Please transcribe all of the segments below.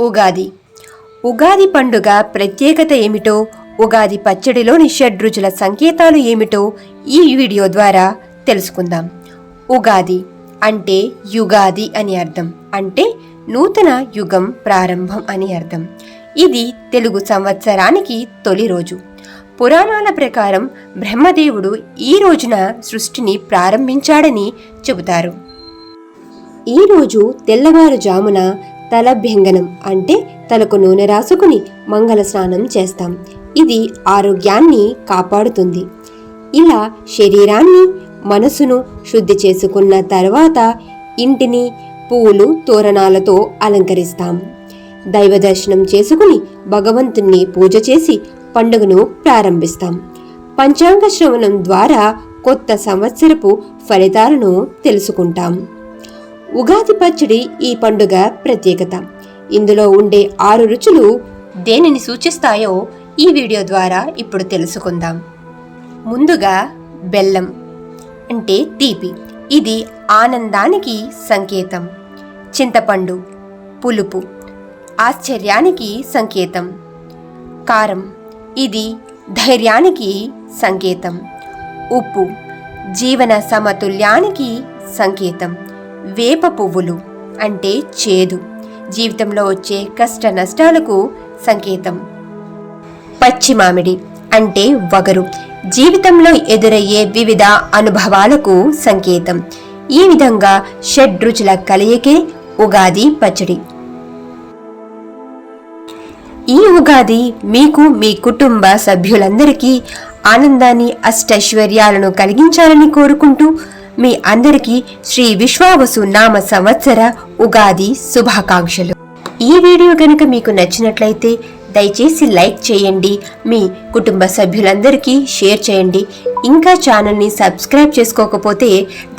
ఉగాది. ఉగాది పండుగ ప్రత్యేకత ఏమిటో ఉగాది పచ్చడిలోని షడ్రుచుల సంకేతాలు ఏమిటో ఈ వీడియో ద్వారా తెలుసుకుందాం. ఉగాది అంటే యుగాది అని అర్థం. అంటే నూతన యుగం ప్రారంభం అని అర్థం. ఇది తెలుగు సంవత్సరానికి తొలి రోజు. పురాణాల ప్రకారం బ్రహ్మదేవుడు ఈ రోజున సృష్టిని ప్రారంభించాడని చెబుతారు. ఈరోజు తెల్లవారుజామున తలభ్యంగనం అంటే తలకు నూనె రాసుకుని మంగళ స్నానం చేస్తాం. ఇది ఆరోగ్యాన్ని కాపాడుతుంది. ఇలా శరీరాన్ని మనసును శుద్ధి చేసుకున్న తర్వాత ఇంటిని పువ్వులు తోరణాలతో అలంకరిస్తాం. దైవ దర్శనం చేసుకుని భగవంతుణ్ణి పూజ చేసి పండుగను ప్రారంభిస్తాం. పంచాంగ శ్రవణం ద్వారా కొత్త సంవత్సరపు ఫలితాలను తెలుసుకుంటాం. ఉగాది పచ్చడి ఈ పండుగ ప్రత్యేకత. ఇందులో ఉండే ఆరు రుచులు దేనిని సూచిస్తాయో ఈ వీడియో ద్వారా ఇప్పుడు తెలుసుకుందాం. ముందుగా బెల్లం అంటే తీపి. ఇది ఆనందానికి సంకేతం. చింతపండు పులుపు ఆశ్చర్యానికి సంకేతం. కారం ఇది ధైర్యానికి సంకేతం. ఉప్పు జీవన సమతుల్యానికి సంకేతం. వేప పువ్వులు అంటే చేదు. జీవితంలో వచ్చే కష్ట నష్టాలకు సంకేతం. పచ్చి మామిడి అంటే వగరు. జీవితంలో ఎదురయ్యే వివిధ అనుభవాలకు సంకేతం. ఈ విధంగా షడ్రుచుల కలయికే ఉగాది పచ్చడి. ఈ ఉగాది మీకు మీ కుటుంబ సభ్యులందరికీ ఆనందాన్ని అష్టైశ్వర్యాలను కలిగించాలని కోరుకుంటూ మీ అందరికీ శ్రీ విశ్వావసు నామ సంవత్సర ఉగాది శుభాకాంక్షలు. ఈ వీడియో కనుక మీకు నచ్చినట్లయితే దయచేసి లైక్ చేయండి మీ కుటుంబ సభ్యులందరికీ షేర్ చేయండి. ఇంకా ఛానల్ని సబ్స్క్రైబ్ చేసుకోకపోతే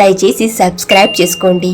దయచేసి సబ్స్క్రైబ్ చేసుకోండి.